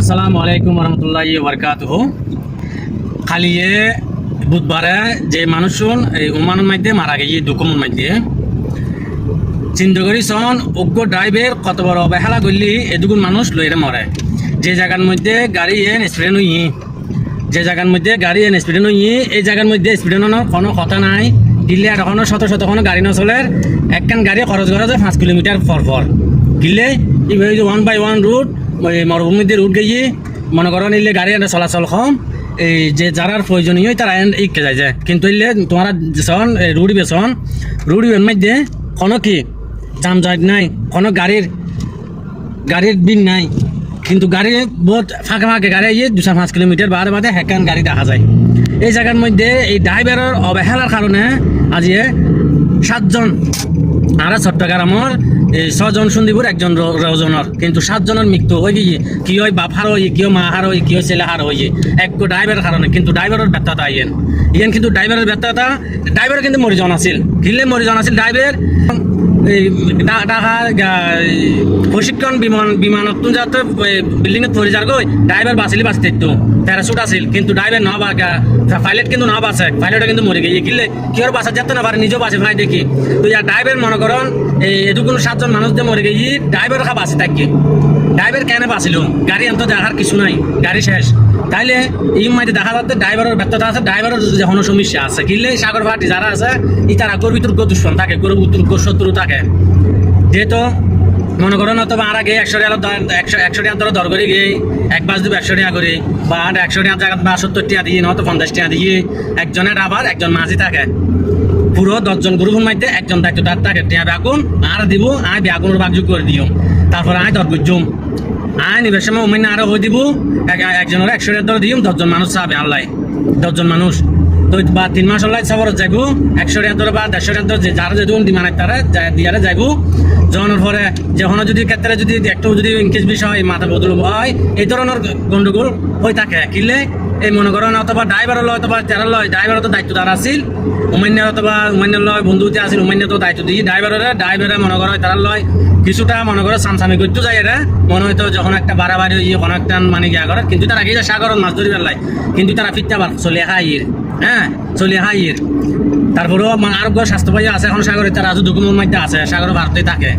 আসসালামু আলাইকুম রহমতুল্লাহ বরকাতুহ খালিয়ে বুধবারে যে মানুষজন, এই উমানের মধ্যে মারা গিয়ে দুকুমের মধ্যে। চিন্তা করি সন অজ্ঞ ড্রাইভের কত বড় অবহেলা করলি এদুগুন মানুষ লইরে মরে। যে জায়গার মধ্যে গাড়ি এন স্পিডে নই যে জায়গার মধ্যে গাড়ি এন স্পিডে নই এই জায়গার মধ্যে স্পিডে নন কোনো কথা নাই। দিল্লি আর এখনও শত শত কোনো গাড়ি নচলে একখান গাড়ি খরচ করা যায় পাঁচ কিলোমিটার পর পর। এইভাবে ওয়ান বাই ওয়ান রুট মরুভূমিতে রুট গিয়ে মনে করো নিলে গাড়ি এটা চলাচল কম। এই যে যারার প্রয়োজনীয় তারা ইকে যায় যায়। কিন্তু ইলে তোমার সন রুড়ি বেসন রুড়ি বের মধ্যে কোনো কি যানজট নাই, কোনো গাড়ির গাড়ির বিন নাই। কিন্তু গাড়ি বহুত ফাঁকে ফাঁকে গাড়ি ইয়ে দুশো পাঁচ কিলোমিটার বাদে বাদে হেকান গাড়ি দেখা যায়। এই জায়গার মধ্যে এই ড্রাইভারের অবহেলার কারণে আজি সাতজন আর এই ছজন সন্দীপুর একজন রজনের কিন্তু সাতজনের মৃত্যু হয়ে গিয়ে, কি হয় বাপার হয়ে কি মা হার হয়ে কি হয় ছেলেহার হয়ে এক ড্রাইভারের কারণে কিন্তু ড্রাইভারের ব্যর্থতা ইয়েন ইয়েন কিন্তু ড্রাইভারের ব্যর্থতা ড্রাইভার কিন্তু মরিজন আছিল। কিনলে মরিজন আছিল ড্রাইভার ঢাকা প্রশিক্ষণ বিমান বিমানত যাতে বিল্ডিং এ পড়ে যার গই ড্রাইভার বাঁচিলি বাঁচতে তো প্যারাশুট আছিল, কিন্তু ড্রাইভার না বা পাইলট কিন্তু না বাঁচে পাইলটটা কিন্তু মরে গিয়ে কিনলে কি আর বাঁচা যেতে না পারে, নিজেও বাঁচে ভাই দেখি। তো ইয়ার ড্রাইভার মনে করেন এই এটুকুন সাতজন মানুষ দিয়ে মরে গিয়ে ড্রাইভার খা বাঁচে থাকি। ড্রাইভার কেন বাঁচিল গাড়ি এত দেখার কিছু নাই, গাড়ি শেষ। তাইলে এই মাইতে দেখা যাচ্ছে ড্রাইভারের ব্যর্থতা আছে ড্রাইভারের যখন সমস্যা আছে। কিনলে সাগর ভাটি যারা আছে ই তারা গরু ভিতর দুশ্মন থাকে গরু ভিতর শত্রু থাকে। যেহেতু মনে করেন অথবা আর আগে একশো টাকা একশো একশো টাকা ধরো দর করে গিয়ে এক বাস দিব একশো টাকা করে, বা আর একশো টাকা জায়গা বা সত্তর টাকা দিয়ে নয়তো পঞ্চাশ টাকা দিয়ে একজনের আবার একজন মাঝি থাকে। পুরো দশজন গ্রুপের মধ্যে একজন দায়িত্ব তার থাকে, টিয়া বেগুন আর দিব, আয় বেগুনের বাগযোগ করে দিও। তারপর আয় দর বুঝুম আয় নিবের সময় অমিন আরও হয়ে দিব, এক- একজনের একশো টাকা ধরে দিম দশজন মানুষ চাবে, আল্লাহ। দশজন মানুষ। তো বা তিন মাস হলাই সফর যাইব। একশো টাকা বা দেড়শো ধরে যে যারা যদি ডিমান্ড তারা দিয়ারে যাইব। যখনের পরে যখন যদি ক্ষেত্রে যদি একটু যদি ইনকেস বিষয় মাথা বদল হয়, এই ধরনের গন্ডগোল হয়ে থাকে। কিনলে এই মনে করেন অথবা ড্রাইভার লয় অথবা যারা লয় ড্রাইভার তো দায়িত্ব তারা আছিল। উমান্য অথবা উমান্য লয়, বন্ধুতে আছিল উমান্য তো দায়িত্ব দিই ড্রাইভারের ড্রাইভারে মনে করে তারা লয়। কিছুটা মনে করে সামসামি করতে যায় এরা। মনে হয়তো যখন একটা বাড়াবাড়ি ইয়ে কোনো একটা মানে গিয়া করে, কিন্তু তারা গিয়ে সাগরত মাছ ধরি পেলাই কিন্তু তারা ফিরতে পার চলে আহা ইয়ের। হ্যাঁ চলে আহা ইয়ের। তারপরেও মানে আরোগ্য স্বাস্থ্য পাই আছে এখন সাগরে, তারা আজ ডকুমেন্ট মধ্যে আছে, সাগর ভারতে থাকে।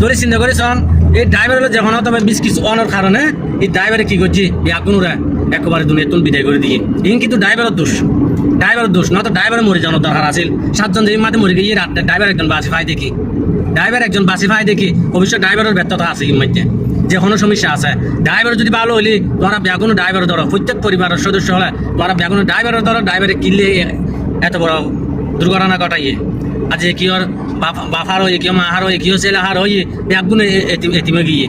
তোরে চিন্তা করেছন এই ড্রাইভার হলো যখন তবে কিছু অনার কারণে, এই ড্রাইভারে কি করছি? বিয়াগুনুরা একেবারে দুনিয়া তুল বিদায় করে দিয়ে। ইন কিন্তু ড্রাইভারের দোষ। ড্রাইভারের দোষ না তো ড্রাইভারে মরে যাওয়ার দরকার আছিল সাতজন যে মাঠে মরে গিয়ে রাত ড্রাইভার একজন বাসি ফাই দেখি। ড্রাইভার একজন বাসি ফাই দেখি। অবশ্যই ড্রাইভারের ব্যর্থতা আছে কি মধ্যে যে কোনো সমস্যা আছে। ড্রাইভার যদি ভালো হইলি, তোরা ব্যাগুনো ড্রাইভার ধরো। প্রত্যেক পরিবারের সদস্য হলে, তোরা ব্যাগুনো ড্রাইভারের ধরো ড্রাইভারে কিনলে এত বড় দুর্ঘটনা ঘটাইয়ে। আজ কি ওর বাফার হয়ে কেউ মাহার হয়ে কেউ ছেলে হার হয়ে ব্যাগুন এতিমে গিয়ে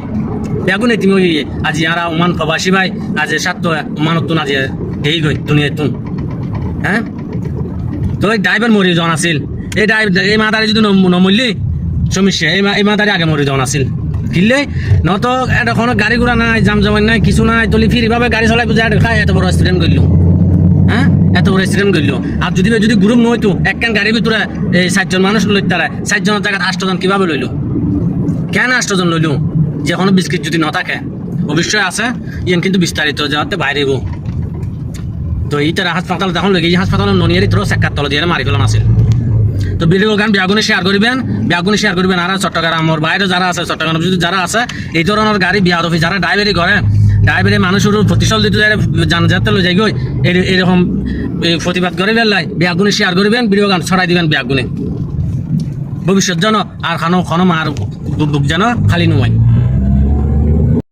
ব্যাগুন এতিমে গিয়ে। আজি আরা ওমান প্রবাসী ভাই, আজ সাত ওমানত তুন আজি এই গই দুনিয়া তুন হ্যাঁ তো এই ড্রাইভার মরি জন আছিল এই ড্রাইভার এই মাতারে যদি নম- নমরলি সমস্যা, এই এই মাতারে আগে মরি জন আছিল কিনলে নত এখন গাড়ি ঘোড়া নাই জাম জমান নাই, কিছু নাই, তলি ফিরিভাবে গাড়ি চলাই বুঝে এত বড় অ্যাক্সিডেন্ট করল হ্যাঁ এত বড় করল। আর যদি যদি গ্রুপ নইতো একখান গাড়ির ভিতরে এই ষাটজন মানুষ লইতে তারা ষাটজনের জায়গায় আষ্টজন কীভাবে লইলো? কেন আষ্টজন লইলো? যে কোনো বিস্কিট যদি ন থাকে। অবশ্যই আছে। ইয়ান কিন্তু বিস্তারিত যাতে বাইরেব। তো এইটার হাসপাতাল তখন লেগে এই হাসপাতাল ননিয়ারি তোর সেকার তল দিয়ে মারি ফেলান আছিল। তো ভিডিও গান ব্যাগুনে শেয়ার করবেন, ব্যাগুনে শেয়ার করবেন। আর চট্টগ্রামের বাইরে যারা আছে, চট্টগ্রাম যদি যারা আছে, এই ধরনের গাড়ি অফিস যারা ড্রাইভারি করে ড্রাইভারি মানুষের প্রতিশল দিতে যায় জান যাতে লই যাই এরকম প্রতিবাদ করে বেলাই বিয়াগুনে শেয়ার করবেন ভিডিও গান ছড়াই দিবেন বিয়াগুনে ভবিষ্যৎ জন আর খানো খনম আর বুক জানো খালি নয়